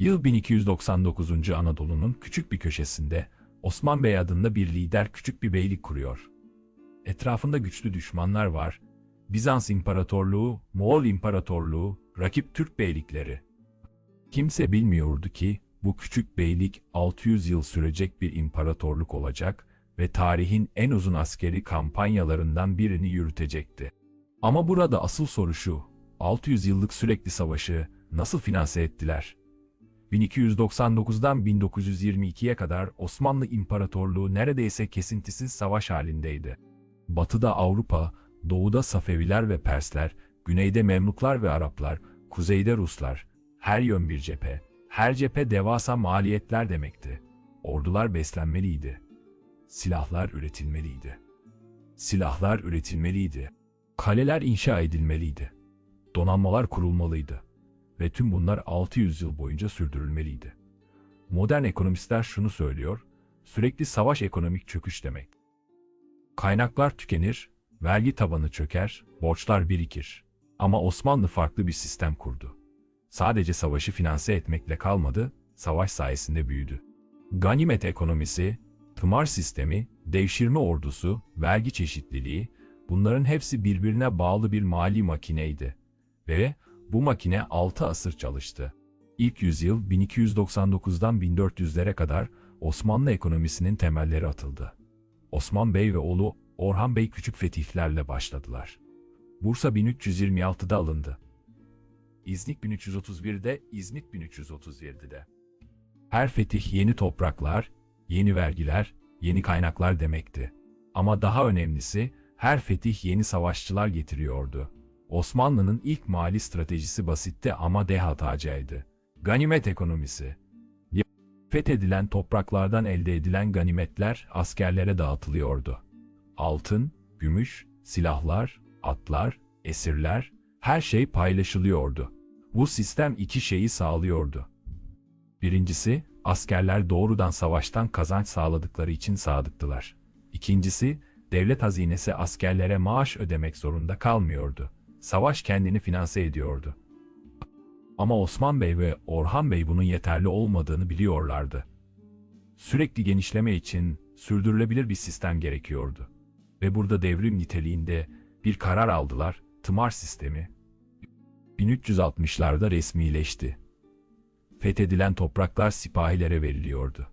Yıl 1299. Anadolu'nun küçük bir köşesinde Osman Bey adında bir lider küçük bir beylik kuruyor. Etrafında güçlü düşmanlar var. Bizans İmparatorluğu, Moğol İmparatorluğu, rakip Türk beylikleri. Kimse bilmiyordu ki bu küçük beylik 600 yıl sürecek bir imparatorluk olacak ve tarihin en uzun askeri kampanyalarından birini yürütecekti. Ama burada asıl soru şu, 600 yıllık sürekli savaşı nasıl finanse ettiler? 1299'dan 1922'ye kadar Osmanlı İmparatorluğu neredeyse kesintisiz savaş halindeydi. Batıda Avrupa, doğuda Safeviler ve Persler, güneyde Memluklar ve Araplar, kuzeyde Ruslar, her yön bir cephe, her cephe devasa maliyetler demekti. Ordular beslenmeliydi. Silahlar üretilmeliydi. Silahlar üretilmeliydi. Kaleler inşa edilmeliydi. Donanmalar kurulmalıydı. Ve tüm bunlar 600 yıl boyunca sürdürülmeliydi. Modern ekonomistler şunu söylüyor, sürekli savaş ekonomik çöküş demek. Kaynaklar tükenir, vergi tabanı çöker, borçlar birikir. Ama Osmanlı farklı bir sistem kurdu. Sadece savaşı finanse etmekle kalmadı, savaş sayesinde büyüdü. Ganimet ekonomisi, tımar sistemi, devşirme ordusu, vergi çeşitliliği, bunların hepsi birbirine bağlı bir mali makineydi. Ve bu makine 6 asır çalıştı. İlk yüzyıl 1299'dan 1400'lere kadar Osmanlı ekonomisinin temelleri atıldı. Osman Bey ve oğlu Orhan Bey küçük fetihlerle başladılar. Bursa 1326'da alındı. İznik 1331'de, İzmit 1337'de. Her fetih yeni topraklar, yeni vergiler, yeni kaynaklar demekti. Ama daha önemlisi her fetih yeni savaşçılar getiriyordu. Osmanlı'nın ilk mali stratejisi basitti ama dehatacaydı. Ganimet ekonomisi. Fethedilen topraklardan elde edilen ganimetler askerlere dağıtılıyordu. Altın, gümüş, silahlar, atlar, esirler, her şey paylaşılıyordu. Bu sistem iki şeyi sağlıyordu. Birincisi, askerler doğrudan savaştan kazanç sağladıkları için sadıktılar. İkincisi, devlet hazinesi askerlere maaş ödemek zorunda kalmıyordu. Savaş kendini finanse ediyordu. Ama Osman Bey ve Orhan Bey bunun yeterli olmadığını biliyorlardı. Sürekli genişleme için sürdürülebilir bir sistem gerekiyordu. Ve burada devrim niteliğinde bir karar aldılar, tımar sistemi. 1360'larda resmileşti. Fethedilen topraklar sipahilere veriliyordu.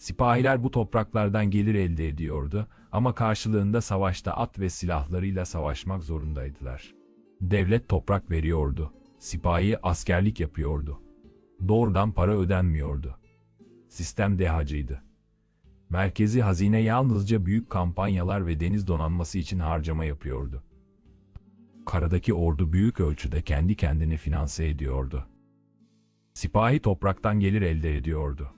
Sipahiler bu topraklardan gelir elde ediyordu ama karşılığında savaşta at ve silahlarıyla savaşmak zorundaydılar. Devlet toprak veriyordu. Sipahi askerlik yapıyordu. Doğrudan para ödenmiyordu. Sistem dehacıydı. Merkezi hazine yalnızca büyük kampanyalar ve deniz donanması için harcama yapıyordu. Karadaki ordu büyük ölçüde kendi kendini finanse ediyordu. Sipahi topraktan gelir elde ediyordu.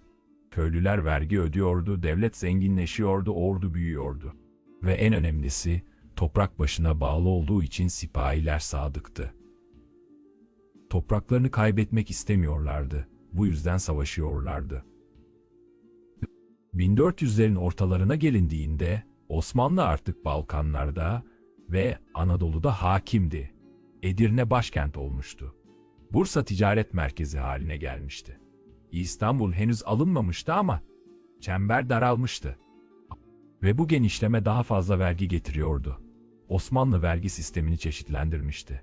Köylüler vergi ödüyordu, devlet zenginleşiyordu, ordu büyüyordu. Ve en önemlisi, toprak başına bağlı olduğu için sipahiler sadıktı. Topraklarını kaybetmek istemiyorlardı. Bu yüzden savaşıyorlardı. 1400'lerin ortalarına gelindiğinde Osmanlı artık Balkanlarda ve Anadolu'da hakimdi. Edirne başkent olmuştu. Bursa ticaret merkezi haline gelmişti. İstanbul henüz alınmamıştı ama çember daralmıştı. Ve bu genişleme daha fazla vergi getiriyordu. Osmanlı vergi sistemini çeşitlendirmişti.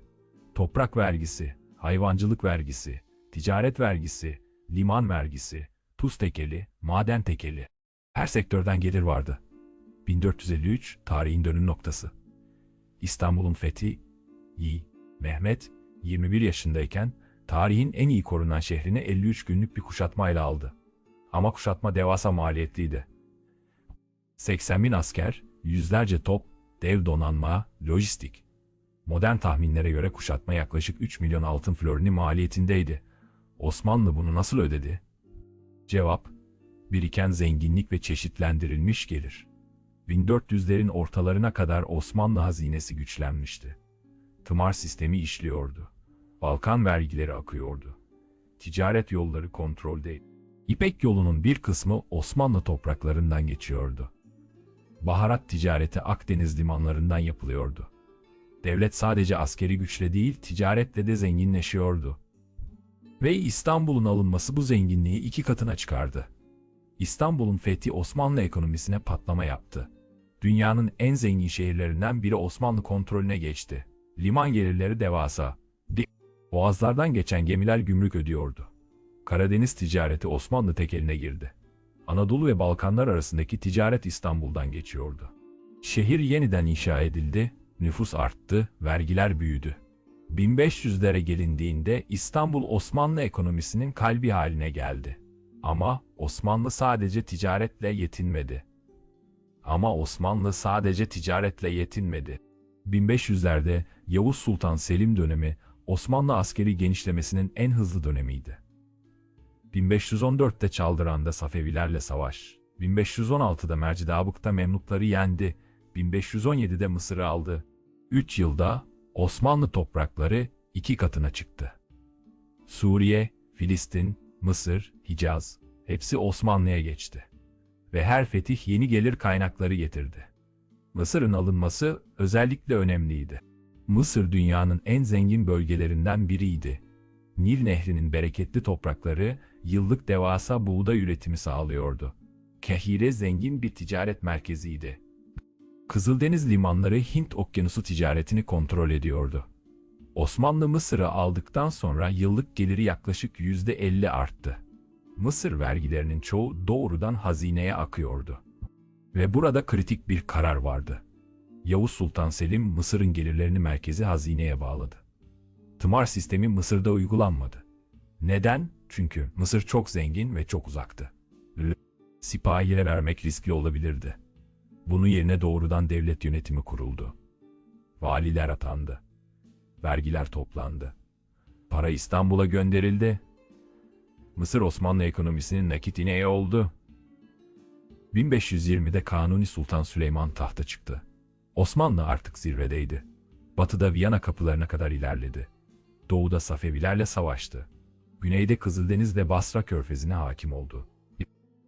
Toprak vergisi, hayvancılık vergisi, ticaret vergisi, liman vergisi, tuz tekeli, maden tekeli. Her sektörden gelir vardı. 1453 tarihin dönüm noktası. İstanbul'un fethi, Yi, Mehmet 21 yaşındayken tarihin en iyi korunan şehrini 53 günlük bir kuşatmayla aldı. Ama kuşatma devasa maliyetliydi. 80 bin asker, yüzlerce top, dev donanma, lojistik. Modern tahminlere göre kuşatma yaklaşık 3 milyon altın florini maliyetindeydi. Osmanlı bunu nasıl ödedi? Cevap, biriken zenginlik ve çeşitlendirilmiş gelir. 1400'lerin ortalarına kadar Osmanlı hazinesi güçlenmişti. Tımar sistemi işliyordu. Balkan vergileri akıyordu. Ticaret yolları kontroldeydi. İpek yolunun bir kısmı Osmanlı topraklarından geçiyordu. Baharat ticareti Akdeniz limanlarından yapılıyordu. Devlet sadece askeri güçle değil, ticaretle de zenginleşiyordu. Ve İstanbul'un alınması bu zenginliği iki katına çıkardı. İstanbul'un fethi Osmanlı ekonomisine patlama yaptı. Dünyanın en zengin şehirlerinden biri Osmanlı kontrolüne geçti. Liman gelirleri devasa. Boğazlardan geçen gemiler gümrük ödüyordu. Karadeniz ticareti Osmanlı tekeline girdi. Anadolu ve Balkanlar arasındaki ticaret İstanbul'dan geçiyordu. Şehir yeniden inşa edildi, nüfus arttı, vergiler büyüdü. 1500'lere gelindiğinde İstanbul Osmanlı ekonomisinin kalbi haline geldi. Ama Osmanlı sadece ticaretle yetinmedi. Ama Osmanlı sadece ticaretle yetinmedi. 1500'lerde Yavuz Sultan Selim dönemi Osmanlı askeri genişlemesinin en hızlı dönemiydi. 1514'te Çaldıran'da Safevilerle savaş, 1516'da Mercidabık'ta Memlukları yendi, 1517'de Mısır'ı aldı. 3 yılda Osmanlı toprakları iki katına çıktı. Suriye, Filistin, Mısır, Hicaz hepsi Osmanlı'ya geçti. Ve her fetih yeni gelir kaynakları getirdi. Mısır'ın alınması özellikle önemliydi. Mısır dünyanın en zengin bölgelerinden biriydi. Nil Nehri'nin bereketli toprakları yıllık devasa buğday üretimi sağlıyordu. Kahire zengin bir ticaret merkeziydi. Kızıldeniz limanları Hint okyanusu ticaretini kontrol ediyordu. Osmanlı Mısır'ı aldıktan sonra yıllık geliri yaklaşık %50 arttı. Mısır vergilerinin çoğu doğrudan hazineye akıyordu. Ve burada kritik bir karar vardı. Yavuz Sultan Selim Mısır'ın gelirlerini merkezi hazineye bağladı. Tımar sistemi Mısır'da uygulanmadı. Neden? Çünkü Mısır çok zengin ve çok uzaktı. Sipahiye vermek riskli olabilirdi. Bunun yerine doğrudan devlet yönetimi kuruldu. Valiler atandı. Vergiler toplandı. Para İstanbul'a gönderildi. Mısır Osmanlı ekonomisinin nakit ineği oldu. 1520'de Kanuni Sultan Süleyman tahta çıktı. Osmanlı artık zirvedeydi. Batıda Viyana kapılarına kadar ilerledi. Doğuda Safevilerle savaştı. Güneyde Kızıldeniz'de Basra körfezine hakim oldu.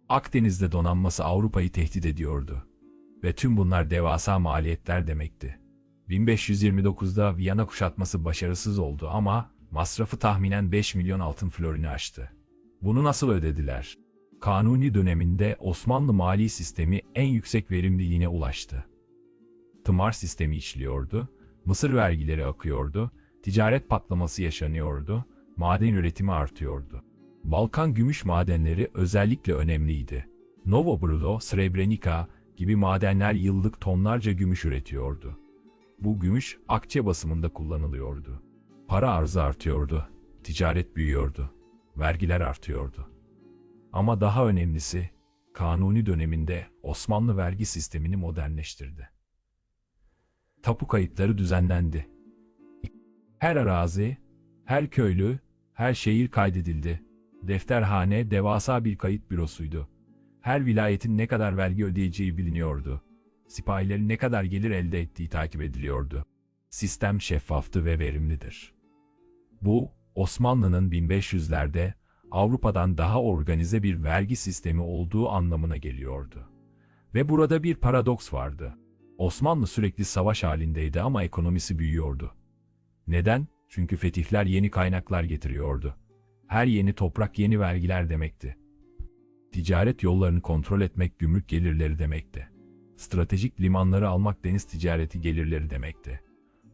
Akdeniz'de donanması Avrupa'yı tehdit ediyordu. Ve tüm bunlar devasa maliyetler demekti. 1529'da Viyana kuşatması başarısız oldu ama masrafı tahminen 5 milyon altın florini aştı. Bunu nasıl ödediler? Kanuni döneminde Osmanlı mali sistemi en yüksek verimliliğine ulaştı. Tımar sistemi işliyordu, Mısır vergileri akıyordu, ticaret patlaması yaşanıyordu, maden üretimi artıyordu. Balkan gümüş madenleri özellikle önemliydi. Novo Brdo, Srebrenica gibi madenler yıllık tonlarca gümüş üretiyordu. Bu gümüş akçe basımında kullanılıyordu. Para arzı artıyordu, ticaret büyüyordu, vergiler artıyordu. Ama daha önemlisi, Kanuni döneminde Osmanlı vergi sistemini modernleştirdi. Tapu kayıtları düzenlendi. Her arazi, her köylü, her şehir kaydedildi. Defterhane devasa bir kayıt bürosuydu. Her vilayetin ne kadar vergi ödeyeceği biliniyordu. Sipahilerin ne kadar gelir elde ettiği takip ediliyordu. Sistem şeffaftı ve verimlidir. Bu, Osmanlı'nın 1500'lerde Avrupa'dan daha organize bir vergi sistemi olduğu anlamına geliyordu. Ve burada bir paradoks vardı. Osmanlı sürekli savaş halindeydi ama ekonomisi büyüyordu. Neden? Çünkü fetihler yeni kaynaklar getiriyordu. Her yeni toprak yeni vergiler demekti. Ticaret yollarını kontrol etmek gümrük gelirleri demekti. Stratejik limanları almak deniz ticareti gelirleri demekti.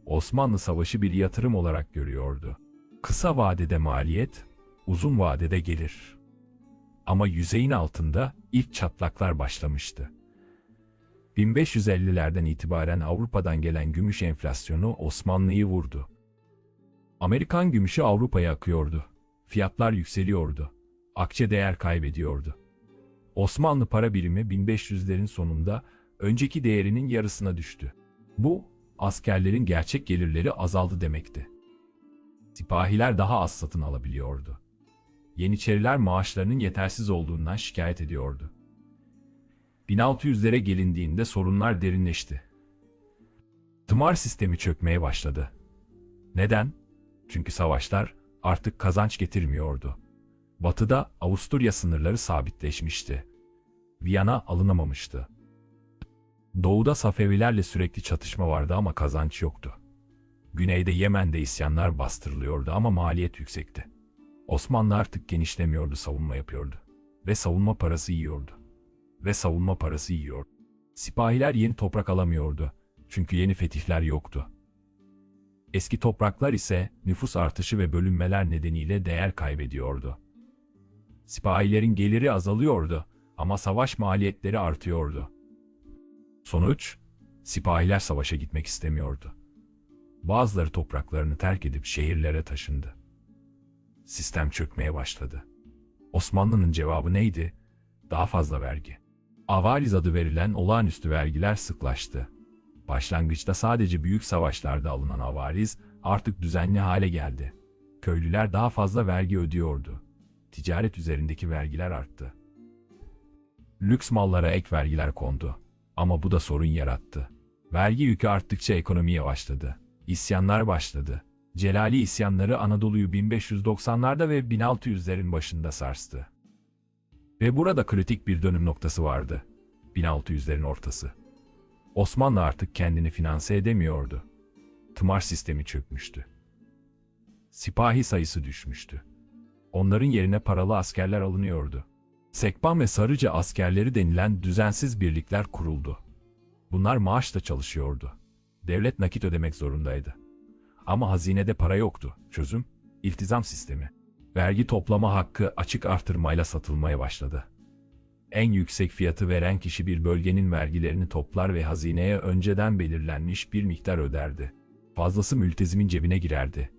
Osmanlı savaşı bir yatırım olarak görüyordu. Kısa vadede maliyet, uzun vadede gelir. Ama yüzeyin altında ilk çatlaklar başlamıştı. 1550'lerden itibaren Avrupa'dan gelen gümüş enflasyonu Osmanlı'yı vurdu. Amerikan gümüşü Avrupa'ya akıyordu. Fiyatlar yükseliyordu. Akçe değer kaybediyordu. Osmanlı para birimi 1500'lerin sonunda önceki değerinin yarısına düştü. Bu, askerlerin gerçek gelirleri azaldı demekti. Sipahiler daha az satın alabiliyordu. Yeniçeriler maaşlarının yetersiz olduğundan şikayet ediyordu. 1600'lere gelindiğinde sorunlar derinleşti. Tımar sistemi çökmeye başladı. Neden? Çünkü savaşlar artık kazanç getirmiyordu. Batıda Avusturya sınırları sabitleşmişti. Viyana alınamamıştı. Doğuda Safevilerle sürekli çatışma vardı ama kazanç yoktu. Güneyde Yemen'de isyanlar bastırılıyordu ama maliyet yüksekti. Osmanlı artık genişlemiyordu, savunma yapıyordu. Ve savunma parası yiyordu. Ve savunma parası yiyor. Sipahiler yeni toprak alamıyordu. Çünkü yeni fetihler yoktu. Eski topraklar ise nüfus artışı ve bölünmeler nedeniyle değer kaybediyordu. Sipahilerin geliri azalıyordu ama savaş maliyetleri artıyordu. Sonuç, sipahiler savaşa gitmek istemiyordu. Bazıları topraklarını terk edip şehirlere taşındı. Sistem çökmeye başladı. Osmanlı'nın cevabı neydi? Daha fazla vergi. Avaliz adı verilen olağanüstü vergiler sıklaştı. Başlangıçta sadece büyük savaşlarda alınan avariz artık düzenli hale geldi. Köylüler daha fazla vergi ödüyordu. Ticaret üzerindeki vergiler arttı. Lüks mallara ek vergiler kondu. Ama bu da sorun yarattı. Vergi yükü arttıkça ekonomi yavaşladı. İsyanlar başladı. Celali isyanları Anadolu'yu 1590'larda ve 1600'lerin başında sarstı. Ve burada kritik bir dönüm noktası vardı. 1600'lerin ortası. Osmanlı artık kendini finanse edemiyordu. Tımar sistemi çökmüştü. Sipahi sayısı düşmüştü. Onların yerine paralı askerler alınıyordu. Sekban ve Sarıca askerleri denilen düzensiz birlikler kuruldu. Bunlar maaşla çalışıyordu. Devlet nakit ödemek zorundaydı. Ama hazinede para yoktu. Çözüm, iltizam sistemi. Vergi toplama hakkı açık artırmayla satılmaya başladı. En yüksek fiyatı veren kişi bir bölgenin vergilerini toplar ve hazineye önceden belirlenmiş bir miktar öderdi. Fazlası mültezimin cebine girerdi.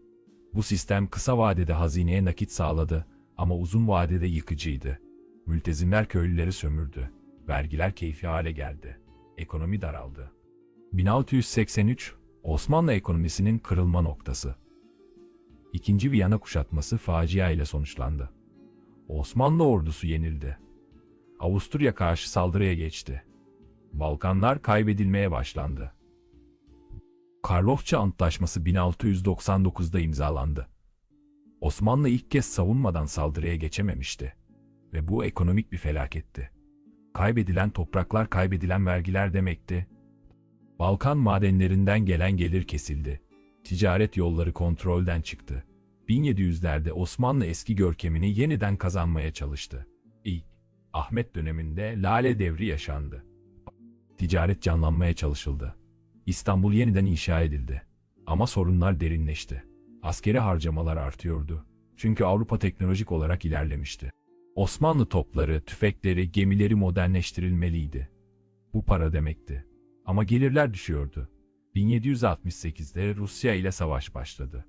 Bu sistem kısa vadede hazineye nakit sağladı ama uzun vadede yıkıcıydı. Mültezimler köylüleri sömürdü. Vergiler keyfi hale geldi. Ekonomi daraldı. 1683 Osmanlı ekonomisinin kırılma noktası. İkinci Viyana kuşatması facia ile sonuçlandı. Osmanlı ordusu yenildi. Avusturya karşı saldırıya geçti. Balkanlar kaybedilmeye başlandı. Karlofça Antlaşması 1699'da imzalandı. Osmanlı ilk kez savunmadan saldırıya geçememişti. Ve bu ekonomik bir felaketti. Kaybedilen topraklar kaybedilen vergiler demekti. Balkan madenlerinden gelen gelir kesildi. Ticaret yolları kontrolden çıktı. 1700'lerde Osmanlı eski görkemini yeniden kazanmaya çalıştı. İlk, Ahmet döneminde Lale devri yaşandı. Ticaret canlanmaya çalışıldı. İstanbul yeniden inşa edildi. Ama sorunlar derinleşti. Askeri harcamalar artıyordu. Çünkü Avrupa teknolojik olarak ilerlemişti. Osmanlı topları, tüfekleri, gemileri modernleştirilmeliydi. Bu para demekti. Ama gelirler düşüyordu. 1768'de Rusya ile savaş başladı.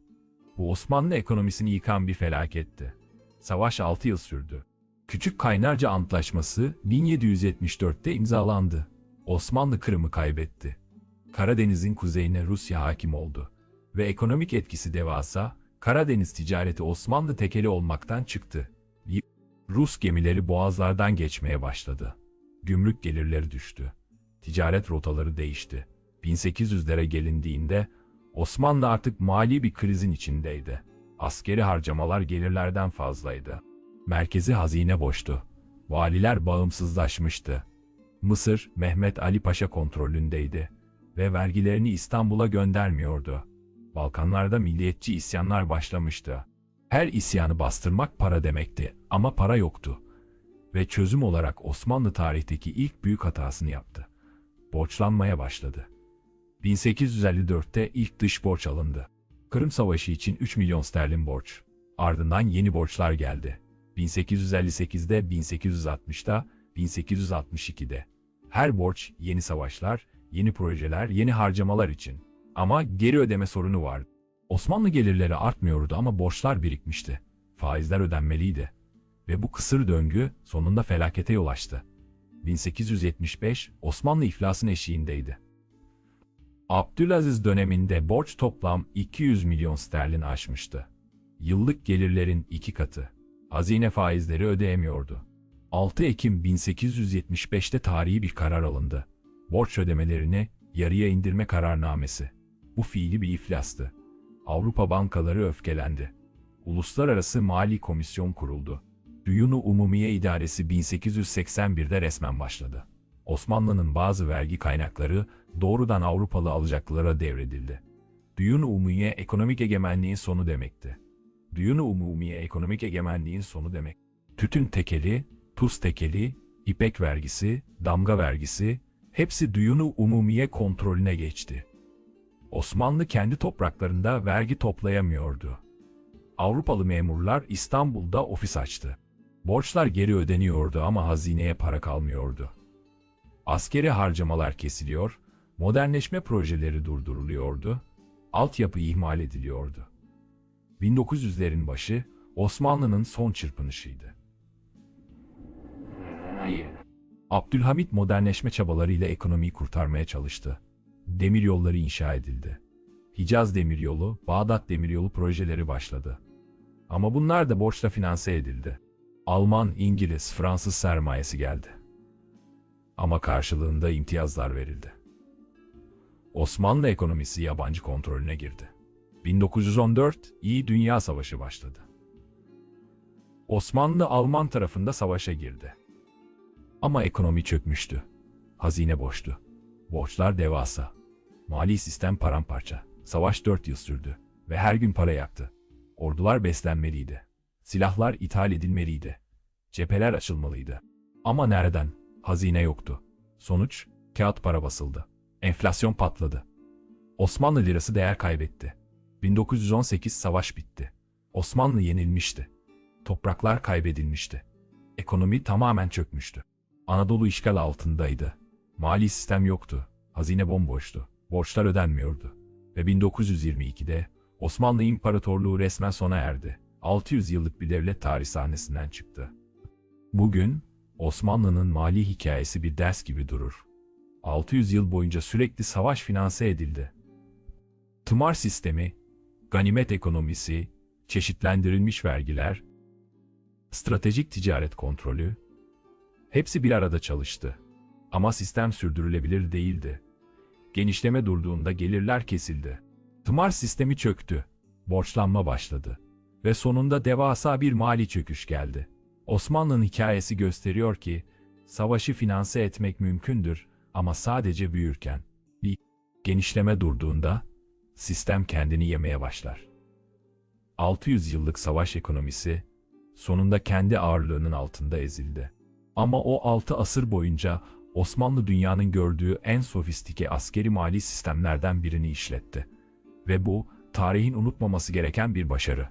Bu Osmanlı ekonomisini yıkan bir felaketti. Savaş 6 yıl sürdü. Küçük Kaynarca Antlaşması 1774'te imzalandı. Osmanlı Kırım'ı kaybetti. Karadeniz'in kuzeyine Rusya hakim oldu. Ve ekonomik etkisi devasa, Karadeniz ticareti Osmanlı tekeli olmaktan çıktı. Rus gemileri boğazlardan geçmeye başladı. Gümrük gelirleri düştü. Ticaret rotaları değişti. 1800'lere gelindiğinde Osmanlı artık mali bir krizin içindeydi. Askeri harcamalar gelirlerden fazlaydı. Merkezi hazine boştu. Valiler bağımsızlaşmıştı. Mısır, Mehmet Ali Paşa kontrolündeydi ve vergilerini İstanbul'a göndermiyordu. Balkanlarda milliyetçi isyanlar başlamıştı. Her isyanı bastırmak para demekti ama para yoktu. Ve çözüm olarak Osmanlı tarihteki ilk büyük hatasını yaptı. Borçlanmaya başladı. 1854'te ilk dış borç alındı. Kırım Savaşı için 3 milyon sterlin borç. Ardından yeni borçlar geldi. 1858'de, 1860'da, 1862'de. Her borç yeni savaşlar, yeni projeler, yeni harcamalar için. Ama geri ödeme sorunu vardı. Osmanlı gelirleri artmıyordu ama borçlar birikmişti. Faizler ödenmeliydi. Ve bu kısır döngü sonunda felakete yol açtı. 1875 Osmanlı iflasın eşiğindeydi. Abdülaziz döneminde borç toplam 200 milyon sterlin aşmıştı. Yıllık gelirlerin iki katı. Hazine faizleri ödeyemiyordu. 6 Ekim 1875'te tarihi bir karar alındı. Borç ödemelerini yarıya indirme kararnamesi. Bu fiili bir iflastı. Avrupa bankaları öfkelendi. Uluslararası Mali Komisyon kuruldu. Düyunu Umumiye İdaresi 1881'de resmen başladı. Osmanlı'nın bazı vergi kaynakları doğrudan Avrupalı alacaklılara devredildi. Düyun Umumiye ekonomik egemenliğin sonu demekti. Duyunu umumiye ekonomik egemenliğin sonu demek. Tütün tekeli, tuz tekeli, ipek vergisi, damga vergisi, hepsi duyunu umumiye kontrolüne geçti. Osmanlı kendi topraklarında vergi toplayamıyordu. Avrupalı memurlar İstanbul'da ofis açtı. Borçlar geri ödeniyordu ama hazineye para kalmıyordu. Askeri harcamalar kesiliyor, modernleşme projeleri durduruluyordu, altyapı ihmal ediliyordu. 1900'lerin başı Osmanlı'nın son çırpınışıydı. Abdülhamit modernleşme çabalarıyla ekonomiyi kurtarmaya çalıştı. Demiryolları inşa edildi. Hicaz Demiryolu, Bağdat Demiryolu projeleri başladı. Ama bunlar da borçla finanse edildi. Alman, İngiliz, Fransız sermayesi geldi. Ama karşılığında imtiyazlar verildi. Osmanlı ekonomisi yabancı kontrolüne girdi. 1914 İyi Dünya Savaşı başladı. Osmanlı Alman tarafında savaşa girdi. Ama ekonomi çökmüştü. Hazine boştu. Borçlar devasa. Mali sistem paramparça. Savaş 4 yıl sürdü ve her gün para yaktı. Ordular beslenmeliydi. Silahlar ithal edilmeliydi. Cepheler açılmalıydı. Ama nereden? Hazine yoktu. Sonuç, kağıt para basıldı. Enflasyon patladı. Osmanlı lirası değer kaybetti. 1918 savaş bitti. Osmanlı yenilmişti. Topraklar kaybedilmişti. Ekonomi tamamen çökmüştü. Anadolu işgal altındaydı. Mali sistem yoktu. Hazine bomboştu. Borçlar ödenmiyordu. Ve 1922'de Osmanlı İmparatorluğu resmen sona erdi. 600 yıllık bir devlet tarih sahnesinden çıktı. Bugün Osmanlı'nın mali hikayesi bir ders gibi durur. 600 yıl boyunca sürekli savaş finanse edildi. Tımar sistemi, ganimet ekonomisi, çeşitlendirilmiş vergiler, stratejik ticaret kontrolü, hepsi bir arada çalıştı. Ama sistem sürdürülebilir değildi. Genişleme durduğunda gelirler kesildi. Tımar sistemi çöktü. Borçlanma başladı. Ve sonunda devasa bir mali çöküş geldi. Osmanlı'nın hikayesi gösteriyor ki, savaşı finanse etmek mümkündür ama sadece büyürken. Bir genişleme durduğunda, sistem kendini yemeye başlar. 600 yıllık savaş ekonomisi, sonunda kendi ağırlığının altında ezildi. Ama o 6 asır boyunca Osmanlı dünyanın gördüğü en sofistike askeri mali sistemlerden birini işletti. Ve bu, tarihin unutmaması gereken bir başarı.